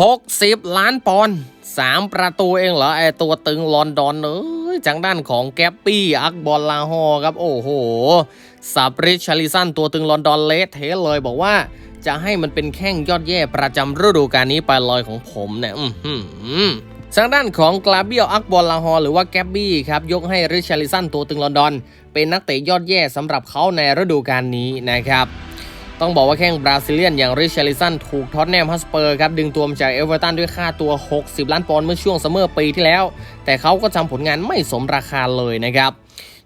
60 ล้านปอนด์3ประตูเองเหรอ ไอตัวตึงลอนดอนเอ้ยจังด้านของแกปปี้ อักบอลลาฮอครับ โอ้โหสับริชาริสันตัวตึงลอนดอนเลสเทสเลยบอกว่าจะให้มันเป็นแข้งยอดเย่ประจำฤดูกาลนี้ไปลอยของผมเนี่ยอือหือทางด้านของกลาเบียลอักบอลลาฮอหรือว่าแกบบี้ครับ ยกให้ริชาริสันตัวตึงลอนดอน เป็นนักเตะยอดเย่สำหรับเขาในฤดูกาลนี้นะครับ ต้องบอกว่าแข้งบราซิเลียนอย่างริชาริสันถูกท็อตแนมฮัสเปอร์ครับ ดึงตัวมาจากเอเวอร์ตันด้วยค่าตัว 60 ล้านปอนด์เมื่อช่วงซัมเมอร์ปีที่แล้ว แต่เขาก็ทำผลงานไม่สมราคาเลยนะครับ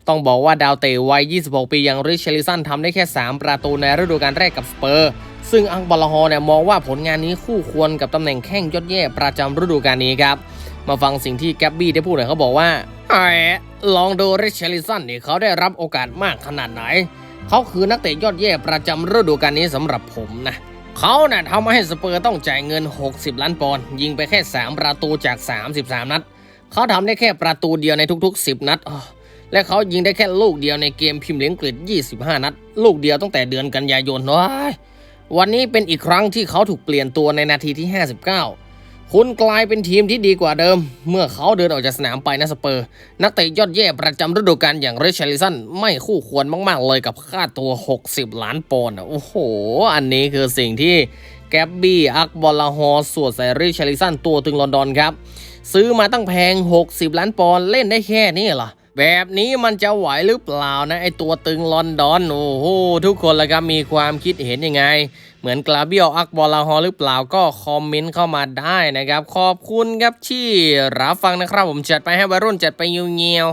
ต้องบอกว่าดาวเตะวัย 26 ปีอย่างริชาริสันทำได้แค่ 3 ประตูในฤดูกาลแรกกับสเปอร์ ซึ่งอังบอลฮอเนี่ยมองว่าผลงานนี้คู่ควรกับตำแหน่งแข้งยอดเย่ประจำฤดูกาลนี้ครับ มาฟังสิ่งที่แกบบี้ได้พูดหน่อยเขาบอกว่าไอ้ลองดูริชาริสันนี่เขาได้รับโอกาสมากขนาดไหน เขาคือนักเตะยอดเยี่ยประจำฤดูกาลนี้สำหรับผมนะเขาเนะ่ะทำให้สเปอร์ต้องจ่ายเงิน 60 ล้านปอนด์ยิงไปแค่ 3 ประตูจาก 33 นัด เขาทำได้แค่ประตูเดียวในทุกๆ 10 นัดและเขายิงได้แค่ลูกเดียวในเกมพิมพ์เลี้ยงกฤษ25 นัด ลูกเดียวตั้งแต่เดือนกันยายนว้ายวันนี้เป็นอีกครั้งที่เขาถูกเปลี่ยนตัวในนาทีที่ 59 คุณกลายเป็นทีมที่ดีกว่าเดิม เมื่อเขาเดินออกจากสนามไปนะสเปอร์ นักเตะยอดเย่ประจำฤดูกาลอย่างเรชลิสันไม่คู่ควรมาก ๆ เลยกับค่าตัว 60 ล้านปอนด์โอ้โห อันนี้คือสิ่งที่แกบบี้อักบอลลาฮอสวดใส่เรชลิสันตัวตึงลอนดอนครับ ซื้อมาตั้งแพง 60 ล้านปอนด์เล่นได้แค่นี้เหรอ แบบนี้มันจะไหวหรือเปล่านะไอตัวตึงลอนดอนโอ้โหทุกคนละครับมีความคิดเห็นยังไง เหมือนกลาเบียวอักบอลาฮอหรือเปล่าก็คอมเมนต์เข้ามาได้นะครับ ขอบคุณครับที่รับฟังนะครับ ผมจัดไปให้วัยรุ่นจัดไปเงียว